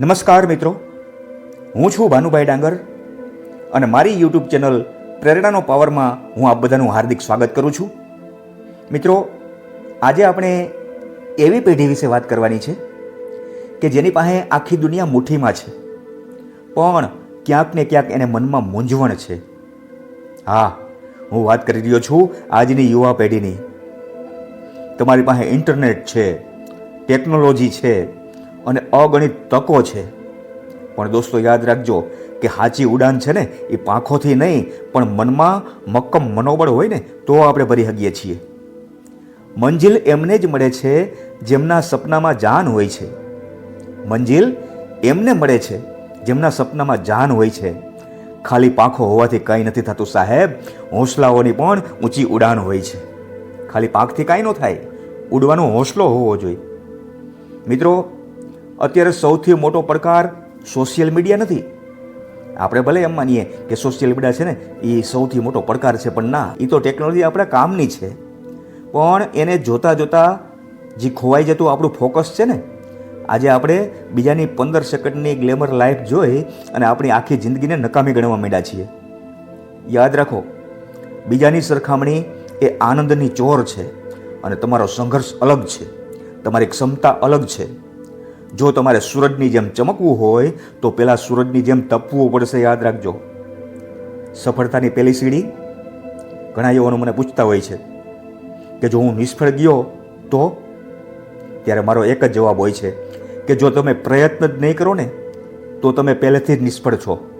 નમસ્કાર મિત્રો. હું છું ભાનુભાઈ ડાંગર અને મારી યુટ્યુબ ચેનલ પ્રેરણાનો પાવરમાં હું આપ બધાનું હાર્દિક સ્વાગત કરું છું. મિત્રો, આજે આપણે એવી પેઢી વિશે વાત કરવાની છે કે જેની પાસે આખી દુનિયા મુઠ્ઠીમાં છે. પણ ક્યાંક ને ક્યાંક એને મનમાં મૂંઝવણ છે. હા, હું વાત કરી રહ્યો છું આજની યુવા પેઢીની. તમારી પાસે ઇન્ટરનેટ છે, ટેકનોલોજી છે અને અગણિત તકો છે. પણ દોસ્તો, યાદ રાખજો કે હાચી ઉડાન છે ને, એ પાંખોથી નહીં, પણ મનમાં મક્કમ મનોબળ હોય ને, તો આપણે ભરી શકીએ છીએ. મંજિલ એમને જ મળે છે, જેમના સપનામાં જાન હોય છે. મંજિલ એમને મળે છે, જેમના સપનામાં જાન હોય છે. ખાલી પાંખો હોવાથી કંઈ નથી થતું સાહેબ, હોંસલાઓની પણ ઊંચી ઉડાન હોય છે. ખાલી પાંખથી કાંઈ ન થાય, ઉડવાનો હોંસલો હોવો જોઈએ. મિત્રો અત્યારે સૌથી મોટો પડકાર સોશિયલ મીડિયા નથી. આપણે ભલે એમ માનીએ કે સોશિયલ મીડિયા છે ને, એ સૌથી મોટો પડકાર છે, પણ ના એ તો ટેકનોલોજી આપણા કામની છે. પણ એને જોતાં જોતાં જે ખોવાઈ જતું આપણું ફોકસ છે ને, આજે આપણે બીજાની પંદર સેકન્ડની ગ્લેમર લાઈફ જોઈ અને આપણી આખી જિંદગીને નકામી ગણવા માંડ્યા છીએ. યાદ રાખો, બીજાની સરખામણી એ આનંદની ચોર છે અને તમારો સંઘર્ષ અલગ છે. તમારી ક્ષમતા અલગ છે. જો તમારે સૂરજની જેમ ચમકવું હોય, તો પહેલાં સૂરજની જેમ તપવું પડશે, યાદ રાખજો. સફળતાની પહેલી સીડી? ઘણા યુવાનો મને પૂછતા હોય છે કે જો હું નિષ્ફળ ગયો, તો? ત્યારે મારો એક જ જવાબ હોય છે કે જો તમે પ્રયત્ન જ નહીં કરો ને, તો તમે પહેલેથી જ નિષ્ફળ છો.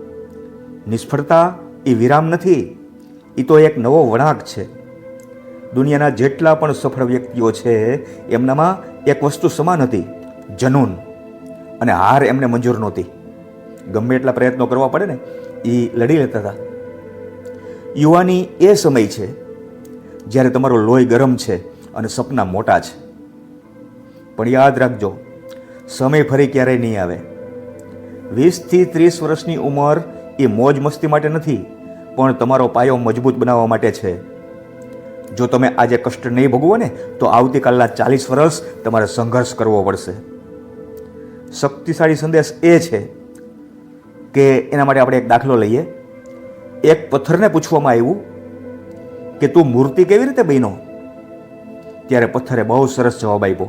નિષ્ફળતા એ વિરામ નથી, એ તો એક નવો વળાંક છે. દુનિયાના જેટલા પણ સફળ વ્યક્તિઓ છે, એમનામાં એક વસ્તુ સમાન હતી, જનૂન. અને હાર એમને મંજૂર નહોતી. ગમે એટલા પ્રયત્નો કરવા પડે ને એ લડી લેતા હતા. યુવાની એ સમય છે જ્યારે તમારો લોહી ગરમ છે અને સપના મોટા છે. પણ યાદ રાખજો, સમય ફરી ક્યારેય નહીં આવે. વીસથી ત્રીસ વર્ષની ઉંમર એ મોજ મસ્તી માટે નથી, પણ તમારો પાયો મજબૂત બનાવવા માટે છે. જો તમે આજે કષ્ટ નહીં ભોગવો ને, તો આવતીકાલના ચાલીસ વર્ષ તમારે સંઘર્ષ કરવો પડશે. શક્તિશાળી સંદેશ એ છે કે એના માટે આપણે એક દાખલો લઈએ. એક પથ્થરને પૂછવામાં આવ્યું કે તું મૂર્તિ કેવી રીતે બન્યો? ત્યારે પથ્થરે બહુ સરસ જવાબ આપ્યો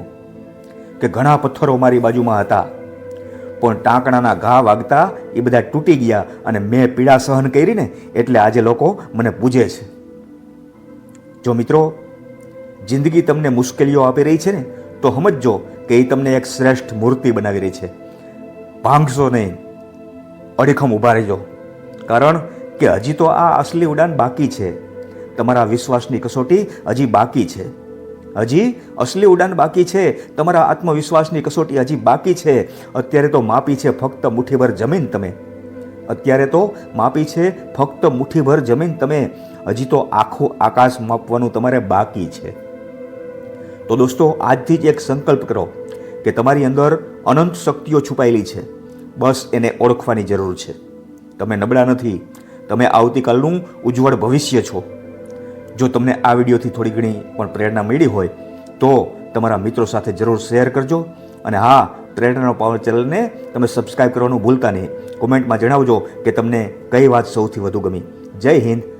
કે ઘણા પથ્થરો મારી બાજુમાં હતા, પણ ટાંકણાના ઘા વાગતા એ બધા તૂટી ગયા અને મેં પીડા સહન કરીને એટલે આજે લોકો મને પૂજે છે. જો મિત્રો, જિંદગી તમને મુશ્કેલીઓ આપી રહી છે ને, તો સમજજો કે એ તમને એક શ્રેષ્ઠ મૂર્તિ બનાવી રહી છે. ભાંગશો નહીં. અડીખમ ઊભા રહેજો. કારણ કે હજી તો આ અસલી ઉડાન બાકી છે. તમારા વિશ્વાસની કસોટી હજી બાકી છે. હજી અસલી ઉડાન બાકી છે. તમારા આત્મવિશ્વાસની કસોટી હજી બાકી છે. અત્યારે તો માપી છે ફક્ત મુઠ્ઠીભર જમીન તમે. અત્યારે તો માપી છે ફક્ત મુઠ્ઠીભર જમીન તમે. હજી તો આખું આકાશ માપવાનું તમારે બાકી છે. તો દોસ્તો, આજથી જ એક સંકલ્પ કરો. કે તમારી અંદર અનંત શક્તિઓ છુપાયેલી છે. બસ એને ઓળખવાની જરૂર છે. તમે નબળા નથી. તમે આવતીકાલનું ઉજ્જવળ ભવિષ્ય છો. જો તમને આ વિડીયોથી થોડી ઘણી પણ પ્રેરણા મળી હોય, તો તમારા મિત્રો સાથે જરૂર શેર કરજો. અને હા, પ્રેરણાનો પાવર ચેનલને તમે સબસ્ક્રાઈબ કરવાનું ભૂલતા નહીં. કોમેન્ટમાં જણાવજો કે તમને કઈ વાત સૌથી વધુ ગમી. જય હિન્દ.